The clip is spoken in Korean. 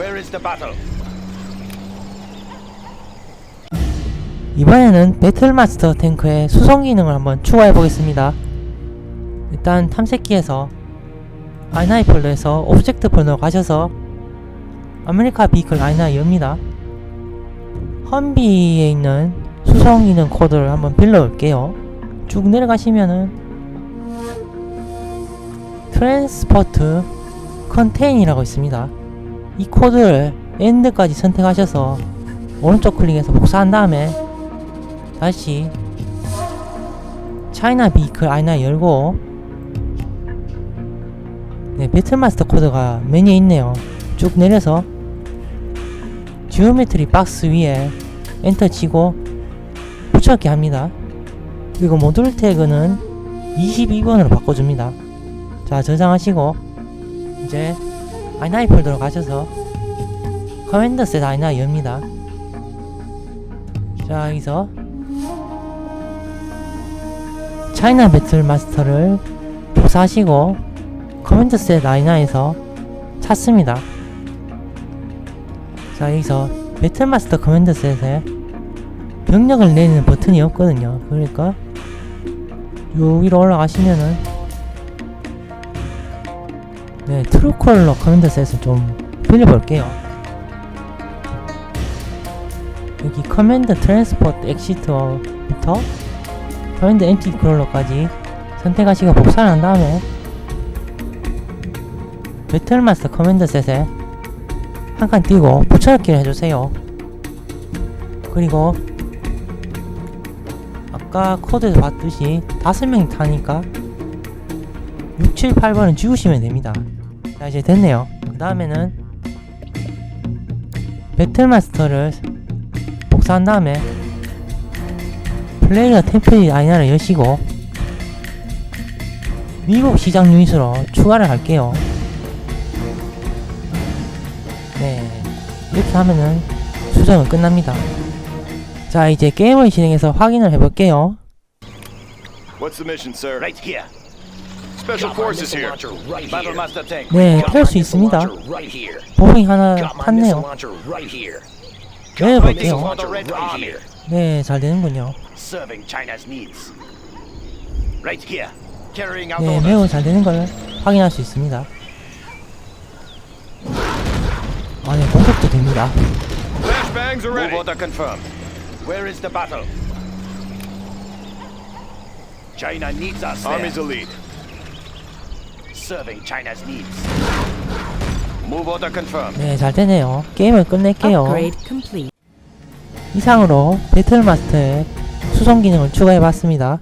Where is the battle? 이번에는 배틀마스터 탱크의 수송 기능을 한번 추가해 보겠습니다. 일단 탐색기에서 i9 폴더에서 오브젝트 폴더로 가셔서 아메리카 비클 i9 엽니다. 험비에 있는 수송 기능 코드를 한번 빌려 올게요. 쭉 내려가시면은 트랜스포트 컨테인이라고 있습니다. 이 코드를 엔드까지 선택하셔서 오른쪽 클릭해서 복사한 다음에 다시 차이나 비클 아이나 열고 네 배틀마스터 코드가 메뉴에 있네요. 쭉 내려서 지오메트리 박스 위에 엔터 치고 붙여넣기 합니다. 그리고 모듈 태그는 22번으로 바꿔줍니다. 자 저장하시고 이제 아이나이 폴더로 가셔서 커맨드 셋 아이나 엽니다 자 여기서 차이나 배틀 마스터를 복사하시고 커맨드 셋 라이나에서 찾습니다. 자 여기서 배틀 마스터 커맨드 셋에 병력을 내리는 버튼이 없거든요. 그러니까 요 위로 올라가시면은 네 트루컬러 커맨드 셋을 좀 빌려볼게요. 여기 커맨드 트랜스포트 엑시트부터 커맨드 엔티 크롤러까지 선택하시고 복사를 한 다음에 배틀마스터 커맨드 셋에 한 칸 띄고 붙여넣기를 해주세요 그리고 아까 코드에서 봤듯이 다섯 명이 타니까 6, 7, 8번은 지우시면 됩니다 자 이제 됐네요 그 다음에는 배틀마스터를 복사한 다음에 플레이어 템플릿 아이나를 여시고 미국 시장 유닛으로 추가를 할게요. 네, 이렇게 하면은 수정은 끝납니다. 자, 이제 게임을 진행해서 확인을 해볼게요. What's the mission, sir? Right here. Special forces here. Battle Master Tank. 네, 탈수 있습니다. 보병이 하나 탔네요. Red Army. 네, 잘 되는군요. 네. 매우 잘 되는 걸 확인할 수 있습니다. 아, 네, 공격도 됩니다. China needs us. Army's elite. Serving China's needs. Move order confirmed. 네, 잘 되네요. 게임을 끝낼게요. Upgrade complete. 이상으로 배틀마스터의 수송 기능을 추가해봤습니다.